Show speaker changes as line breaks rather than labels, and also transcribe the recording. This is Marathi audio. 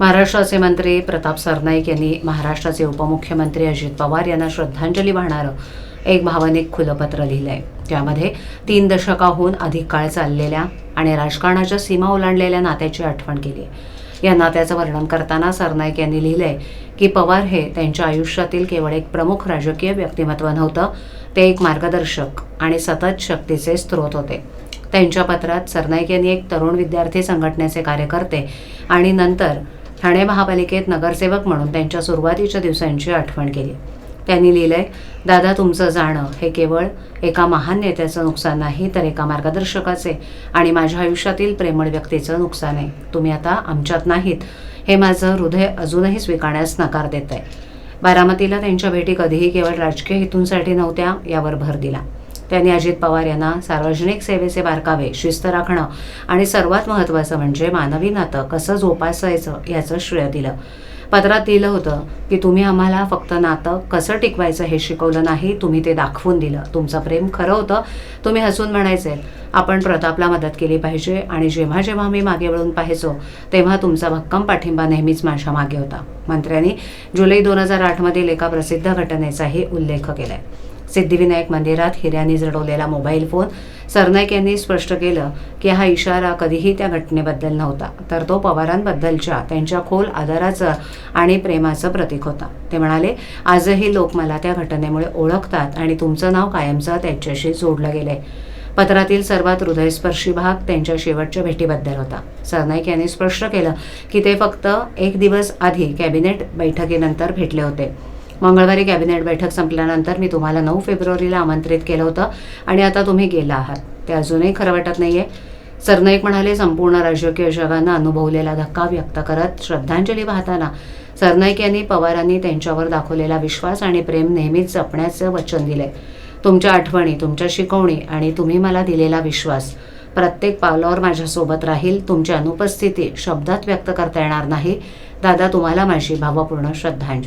महाराष्ट्राचे मंत्री प्रताप सरनाईक यांनी महाराष्ट्राचे उपमुख्यमंत्री अजित पवार यांना श्रद्धांजली वाहणारं एक भावनिक खुलं पत्र लिहिलं आहे त्यामध्ये तीन दशकाहून अधिक काळ चाललेल्या आणि राजकारणाच्या सीमा ओलांडलेल्या नात्याची आठवण केली आहे. या नात्याचं वर्णन करताना सरनाईक यांनी लिहिलंय की पवार हे त्यांच्या आयुष्यातील केवळ एक प्रमुख राजकीय व्यक्तिमत्व नव्हतं ते एक मार्गदर्शक आणि सतत शक्तीचे स्रोत होते. त्यांच्या पत्रात सरनाईक यांनी एक तरुण विद्यार्थी संघटनेचे कार्यकर्ते आणि नंतर ठाणे महापालिकेत नगरसेवक म्हणून त्यांच्या सुरुवातीच्या दिवसांची आठवण केली. त्यांनी लिहिलंय दादा तुमचं जाणं हे केवळ एका महान नेत्याचं नुकसान नाही तर एका मार्गदर्शकाचे आणि माझ्या आयुष्यातील प्रेमळ व्यक्तीचं नुकसान आहे. तुम्ही आता आमच्यात नाहीत. हे माझं हृदय अजूनही स्वीकारण्यास नकार देत आहे बारामतीला त्यांच्या भेटी कधीही केवळ राजकीय हेतूंसाठी नव्हत्या यावर भर दिला. त्यांनी अजित पवार यांना सार्वजनिक सेवेचे बारकावे शिस्त राखणं आणि सर्वात महत्त्वाचं म्हणजे मानवी नातं कसं जोपासायचं याचं श्रेय दिलं. पत्रात दिलं होतं की तुम्ही आम्हाला फक्त नातं कसं टिकवायचं हे शिकवलं नाही तुम्ही ते दाखवून दिलं. तुमचं प्रेम खरं होतं तुम्ही हसून म्हणायचे आपण प्रतापला मदत केली पाहिजे आणि जेव्हा जेव्हा मी मागे वळून पाहायचो तेव्हा तुमचा भक्कम पाठिंबा नेहमीच माझ्या मागे होता. मंत्र्यांनी जुलै दोन हजार आठमधील एका प्रसिद्ध घटनेचाही उल्लेख केला आहे सिद्धिविनायक मंदिरात हिऱ्याने जडवलेला मोबाईल फोन सरनाईक यांनी स्पष्ट केलं की हा इशारा कधीही त्या घटनेबद्दल नव्हता तर तो पवारांबद्दलच्या त्यांच्या खोल आदराचं आणि प्रेमाचं प्रतीक होता. ते म्हणाले आजही लोक मला त्या घटनेमुळे ओळखतात आणि तुमचं नाव कायमचं त्यांच्याशी जोडलं गेलंय. पत्रातील सर्वात हृदयस्पर्शी भाग त्यांच्या शेवटच्या भेटीबद्दल होता. सरनाईक यांनी स्पष्ट केलं की ते फक्त एक दिवस आधी कॅबिनेट बैठकीनंतर भेटले होते. मंगळवारी कॅबिनेट बैठक संपल्यानंतर मी तुम्हाला नऊ फेब्रुवारीला आमंत्रित केलं होतं आणि आता तुम्ही गेला आहात. ते अजूनही खरं वाटत नाही आहे सरनाईक म्हणाले संपूर्ण राजकीय जगानं अनुभवलेला धक्का व्यक्त करत श्रद्धांजली वाहताना सरनाईक यांनी पवारांनी त्यांच्यावर दाखवलेला विश्वास आणि प्रेम नेहमीच जपण्याचं वचन दिलंय. तुमच्या आठवणी तुमच्या शिकवणी आणि तुम्ही मला दिलेला विश्वास प्रत्येक पावलावर माझ्यासोबत राहील तुमची अनुपस्थिती शब्दात व्यक्त करता येणार नाही. दादा तुम्हाला माझी भावपूर्ण श्रद्धांजली.